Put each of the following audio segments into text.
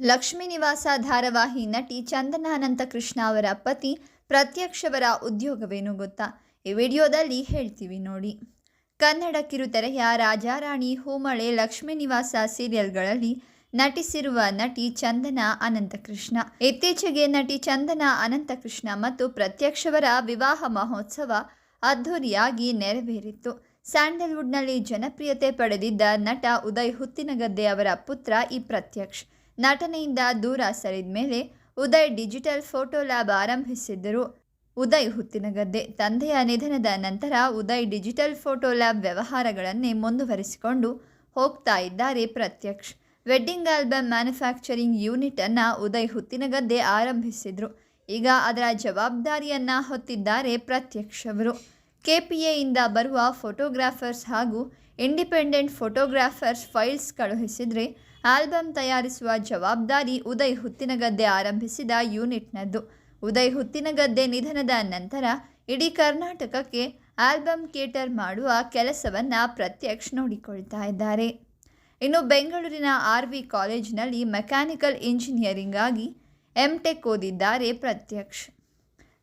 ಲಕ್ಷ್ಮೀ ನಿವಾಸ ಧಾರಾವಾಹಿ ನಟಿ ಚಂದನ ಅನಂತಕೃಷ್ಣ ಅವರ ಪತಿ ಪ್ರತ್ಯಕ್ಷವರ ಉದ್ಯೋಗವೇನು ಗೊತ್ತಾ? ಈ ವಿಡಿಯೋದಲ್ಲಿ ಹೇಳ್ತೀವಿ ನೋಡಿ. ಕನ್ನಡ ಕಿರುತೆರೆಯ ರಾಜಾರಾಣಿ ಹೂಮಳೆ ಲಕ್ಷ್ಮೀ ನಿವಾಸ ಸೀರಿಯಲ್ಗಳಲ್ಲಿ ನಟಿಸಿರುವ ನಟಿ ಚಂದನ ಅನಂತಕೃಷ್ಣ ಇತ್ತೀಚೆಗೆ ನಟಿ ಚಂದನ ಅನಂತಕೃಷ್ಣ ಮತ್ತು ಪ್ರತ್ಯಕ್ಷವರ ವಿವಾಹ ಮಹೋತ್ಸವ ಅದ್ಧೂರಿಯಾಗಿ ನೆರವೇರಿತ್ತು. ಸ್ಯಾಂಡಲ್ವುಡ್ನಲ್ಲಿ ಜನಪ್ರಿಯತೆ ಪಡೆದಿದ್ದ ನಟ ಉದಯ್ ಹುತ್ತಿನಗದ್ದೆ ಅವರ ಪುತ್ರ ಈ ಪ್ರತ್ಯಕ್ಷ್ ನಟನೆಯಿಂದ ದೂರ ಸರಿದ ಮೇಲೆ ಉದಯ್ ಡಿಜಿಟಲ್ ಫೋಟೋ ಲ್ಯಾಬ್ ಆರಂಭಿಸಿದ್ದರು. ಉದಯ್ ಹುತ್ತಿನಗದ್ದೆ ತಂದೆಯ ನಿಧನದ ನಂತರ ಉದಯ್ ಡಿಜಿಟಲ್ ಫೋಟೋ ಲ್ಯಾಬ್ ವ್ಯವಹಾರಗಳನ್ನೇ ಮುಂದುವರಿಸಿಕೊಂಡು ಹೋಗ್ತಾ ಇದ್ದಾರೆ Pratyaksh. Wedding album manufacturing unit ಅನ್ನ ಉದಯ್ ಹುತ್ತಿನಗದ್ದೆ ಆರಂಭಿಸಿದರು. ಈಗ ಅದರ ಜವಾಬ್ದಾರಿಯನ್ನು ಹೊತ್ತಿದ್ದಾರೆ ಪ್ರತ್ಯಕ್ಷ್ ಅವರು ಕೆಪಿಎಯಿಂದ ಬರುವ ಫೋಟೋಗ್ರಾಫರ್ಸ್ ಹಾಗೂ ಇಂಡಿಪೆಂಡೆಂಟ್ ಫೋಟೋಗ್ರಾಫರ್ಸ್ ಫೈಲ್ಸ್ ಕಳುಹಿಸಿದರೆ ಆಲ್ಬಮ್ ತಯಾರಿಸುವ ಜವಾಬ್ದಾರಿ ಉದಯ್ ಹುತ್ತಿನಗದ್ದೆ ಆರಂಭಿಸಿದ ಯೂನಿಟ್ನದ್ದು. ಉದಯ್ ಹುತ್ತಿನಗದ್ದೆ ನಿಧನದ ನಂತರ ಇಡೀ ಕರ್ನಾಟಕಕ್ಕೆ ಆಲ್ಬಮ್ ಕೇಟರ್ ಮಾಡುವ ಕೆಲಸವನ್ನು ಪ್ರತ್ಯಕ್ಷ ನೋಡಿಕೊಳ್ತಾ ಇದ್ದಾರೆ. ಇನ್ನು ಬೆಂಗಳೂರಿನ ಆರ್ ವಿ ಕಾಲೇಜಿನಲ್ಲಿ ಮೆಕ್ಯಾನಿಕಲ್ ಇಂಜಿನಿಯರಿಂಗ್ ಆಗಿ ಎಂ ಟೆಕ್ ಓದಿದ್ದಾರೆ ಪ್ರತ್ಯಕ್ಷ್.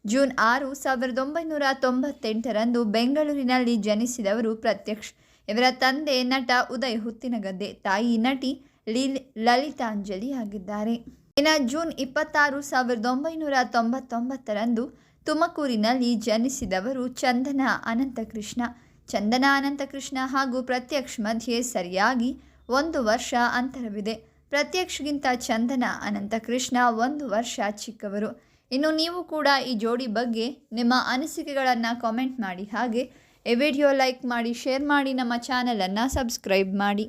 ಜೂನ್ ಆರು, ಸಾವಿರದ ಒಂಬೈನೂರ ತೊಂಬತ್ತೆಂಟರಂದು ಬೆಂಗಳೂರಿನಲ್ಲಿ ಜನಿಸಿದವರು ಪ್ರತ್ಯಕ್ಷ್. ಇವರ ತಂದೆ ನಟ ಉದಯ್ ಹುತ್ತಿನಗದ್ದೆ. ತಾಯಿ ನಟಿ ಲೀಲ್ ಲಲಿತಾಂಜಲಿ ಆಗಿದ್ದಾರೆ. ಇನ್ನು ಜೂನ್ ಇಪ್ಪತ್ತಾರು, ಸಾವಿರದ ಒಂಬೈನೂರ ತೊಂಬತ್ತೊಂಬತ್ತರಂದು ತುಮಕೂರಿನಲ್ಲಿ ಜನಿಸಿದವರು ಚಂದನ ಅನಂತಕೃಷ್ಣ. ಚಂದನ ಅನಂತಕೃಷ್ಣ ಹಾಗೂ ಪ್ರತ್ಯಕ್ಷ ಮಧ್ಯೆ ಸರಿಯಾಗಿ ಒಂದು ವರ್ಷ ಅಂತರವಿದೆ. ಪ್ರತ್ಯಕ್ಷಗಿಂತ ಚಂದನ ಅನಂತಕೃಷ್ಣ ಒಂದು ವರ್ಷ ಚಿಕ್ಕವರು. ಇನ್ನು ನೀವು ಕೂಡ ಈ ಜೋಡಿ ಬಗ್ಗೆ ನಿಮ್ಮ ಅನಿಸಿಕೆಗಳನ್ನು ಕಾಮೆಂಟ್ ಮಾಡಿ. ಹಾಗೆ, ಈ ವಿಡಿಯೋ ಲೈಕ್ ಮಾಡಿ ಶೇರ್ ಮಾಡಿ, ನಮ್ಮ ಚಾನಲನ್ನು ಸಬ್ಸ್ಕ್ರೈಬ್ ಮಾಡಿ.